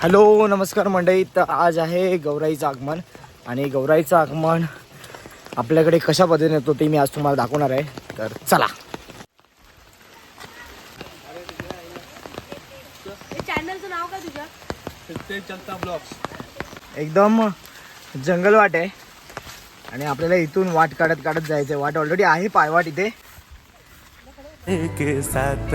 Hello नमस्कार मंडळी. तर आज आहे गौराईचं आगमन. आणि गौराईचं आगमन आपल्याकडे कशा पद्धतीने येतो ते मी आज तुम्हाला दाखवणार आहे. तर चला. चॅनलचं नाव काय तुझ्या एकदम जंगल वाट आहे. आणि आपल्याला इथून वाट काढत काढत जायचं आहे वाट ऑलरेडी आहे पायवाट इथे. के साथ.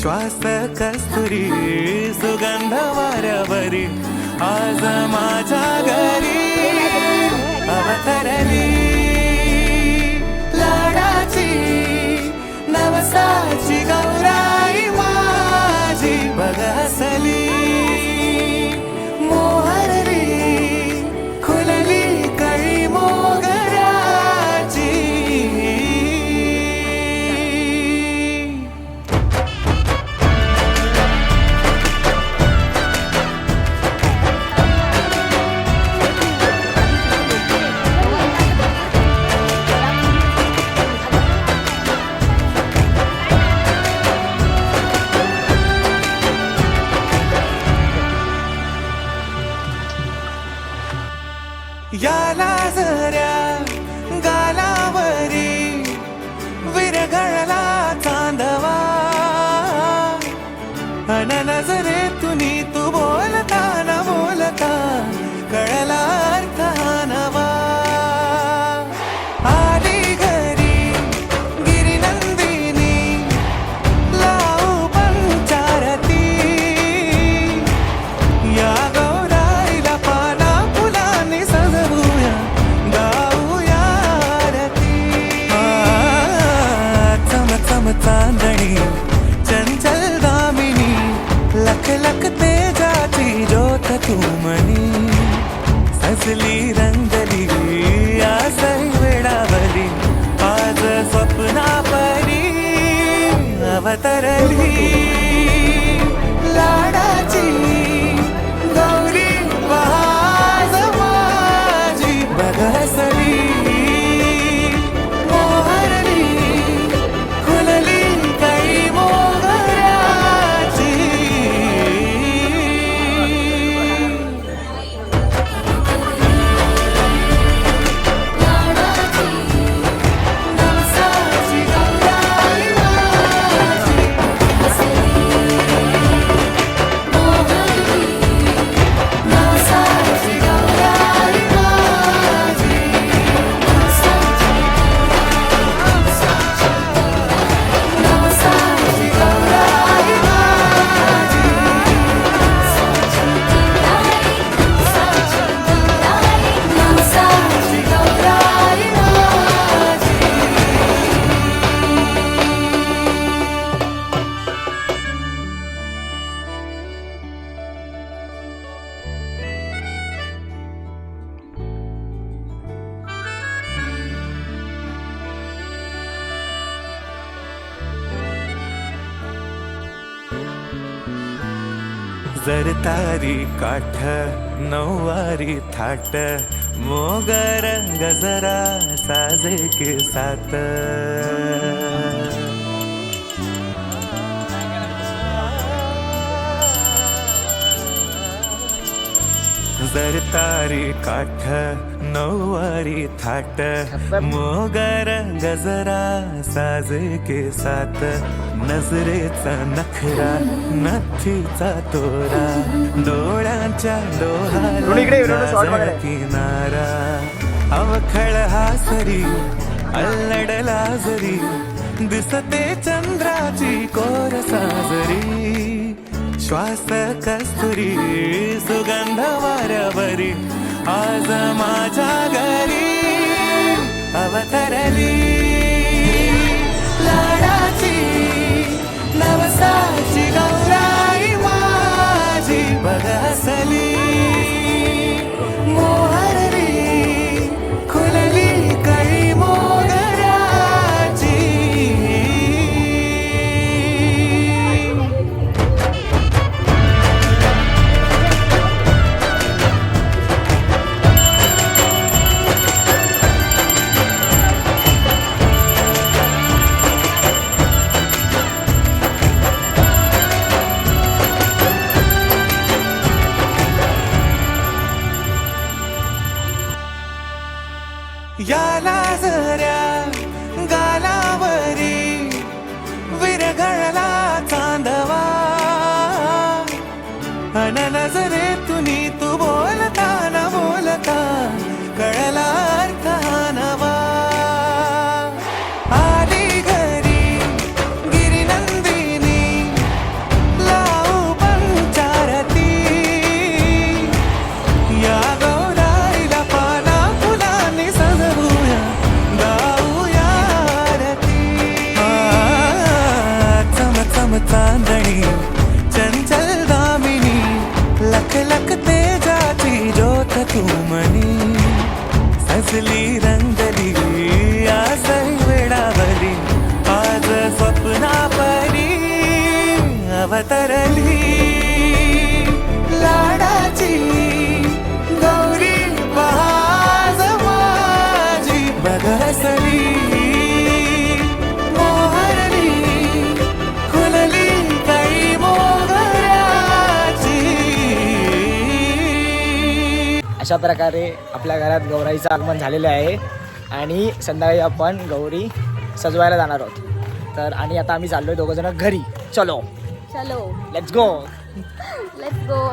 श्वास कस्तुरी सुगंध वाऱ्यावरी आज माझ्या घरी अवतरली. याला जऱ्या अवतरली जर तारी काठ नऊवारी थाट मोगर गजरा साजे के साथ जर तारी काठ नऊवारी थाट मोगर गजरा साज के साथ नजरेचा नखरा नथीचा तोरा डोळ्यांच्या बघायला. किनारा. अवखळ हासरी अल्लडला जरी दिसते चंद्राची कोर साजरी. श्वास कस्तुरी सुगंध वाऱ्यावरी आज माझ्या घरी अवतरली. ananazare अशा प्रकारे आपल्या घरात गौराईचं आगमन झालेलं आहे. आणि संध्याकाळी आपण गौरी सजवायला जाणार आहोत. तर आणि आता आम्ही चाललोय दोघं जण घरी. चलो. चलो. लेट्स गो लेट्स गो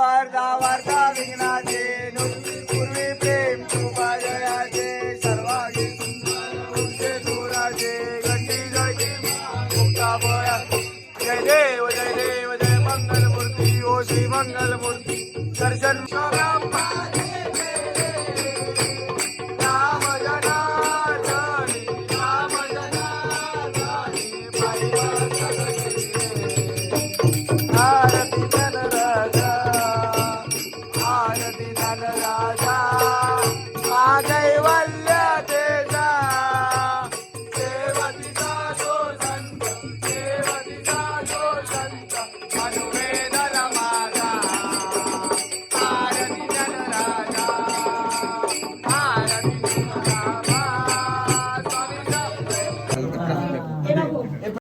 दुगारदा वार्ता विघ्नाचे पूर्वी प्रेम